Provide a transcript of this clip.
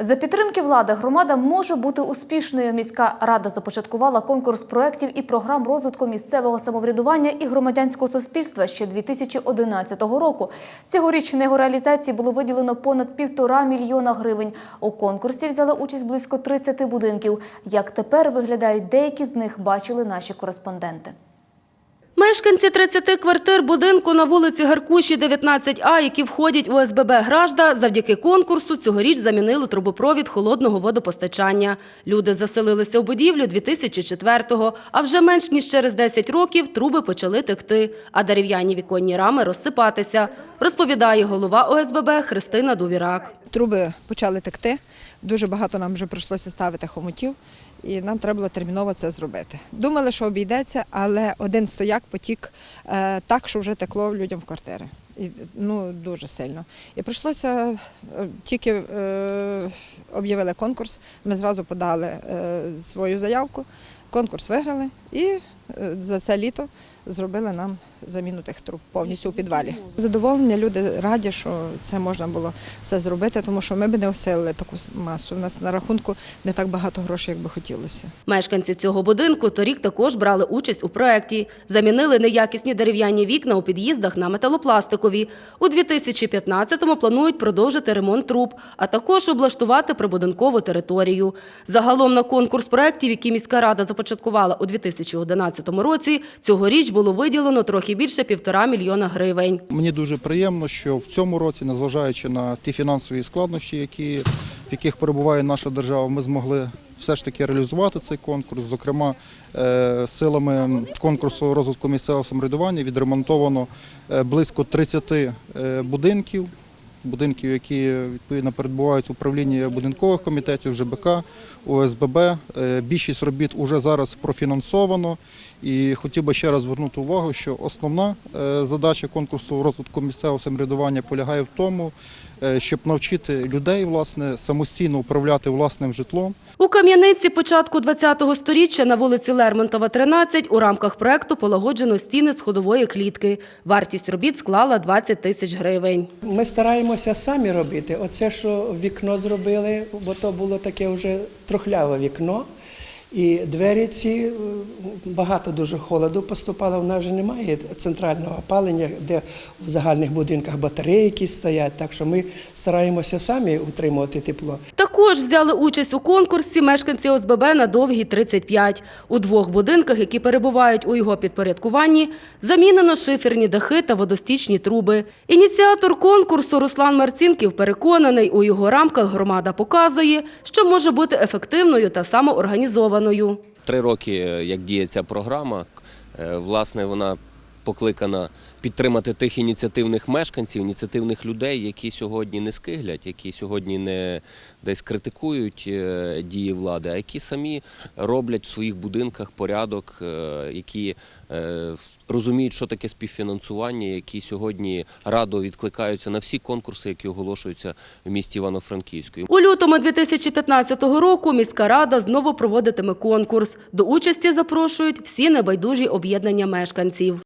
За підтримки влади громада може бути успішною. Міська рада започаткувала конкурс проєктів і програм розвитку місцевого самоврядування і громадянського суспільства ще 2011 року. Цьогоріч на його реалізації було виділено понад півтора мільйона гривень. У конкурсі взяли участь близько 30 будинків. Як тепер виглядають деякі з них, бачили наші кореспонденти. Мешканці 30 квартир будинку на вулиці Гаркуші, 19А, які входять у СББ «Гражда», завдяки конкурсу цьогоріч замінили трубопровід холодного водопостачання. Люди заселилися у будівлю 2004-го, а вже менш ніж через 10 років труби почали текти, а дерев'яні віконні рами розсипатися, розповідає голова ОСББ Христина Дувірак. Труби почали текти. Дуже багато нам вже прийшлося ставити хомутів, і нам треба було терміново це зробити. Думали, що обійдеться, але один стояк потік е, так, що вже текло людям в квартири. І, ну, дуже сильно. І прийшлося е, тільки е, об'явили конкурс. Ми зразу подали е, свою заявку. Конкурс виграли і е, за це літо зробили нам заміну тих труб повністю у підвалі. Задоволення, люди раді, що це можна було все зробити, тому що ми б не осилили таку масу. У нас на рахунку не так багато грошей, як би хотілося. Мешканці цього будинку торік також брали участь у проєкті. Замінили неякісні дерев'яні вікна у під'їздах на металопластикові. У 2015-му планують продовжити ремонт труб, а також облаштувати прибудинкову територію. Загалом на конкурс проєктів, які міська рада започаткувала у 2011 році, цьогоріч було виділено трохи більше півтора мільйона гривень. Мені дуже приємно, що в цьому році, незважаючи на ті фінансові складнощі, які, в яких перебуває наша держава, ми змогли все ж таки реалізувати цей конкурс. Зокрема, е, силами конкурсу розвитку місцевого самоврядування відремонтовано е, близько 30 е, будинків. Будинків, які відповідно перебувають в управлінні будинкових комітетів, ЖБК, ОСББ. Е, Більшість робіт вже зараз профінансовано. І хотів би ще раз звернути увагу, що основна е, задача конкурсу розвитку місцевого самоврядування полягає в тому, е, щоб навчити людей власне самостійно управляти власним житлом. У Кам'яниці початку 20-го сторіччя на вулиці Лермонтова, 13 у рамках проекту полагоджено стіни сходової клітки. Вартість робіт склала 20 тисяч гривень. Ми стараємося самі робити. Оце, що вікно зробили, бо то було таке вже трухляве вікно. І двері ці е, багато дуже холоду поступало. У нас вже немає центрального опалення, де в загальних будинках батарейки стоять. Так що ми стараємося самі утримувати тепло. Також взяли участь у конкурсі мешканці ОСББ на довгій 35. У двох будинках, які перебувають у його підпорядкуванні, замінено шиферні дахи та водостічні труби. Ініціатор конкурсу Руслан Марцінків переконаний, у його рамках громада показує, що може бути ефективною та самоорганізованою. Три роки, е, як діє ця програма, е, власне, вона покликана підтримати тих ініціативних мешканців, ініціативних людей, які сьогодні не скиглять, які сьогодні не десь критикують е, дії влади, а які самі роблять в своїх будинках порядок, е, які е, розуміють, що таке співфінансування, які сьогодні радо відкликаються на всі конкурси, які оголошуються в місті Івано-Франківську. У лютому 2015 року міська рада знову проводитиме конкурс. До участі запрошують всі небайдужі об'єднання мешканців.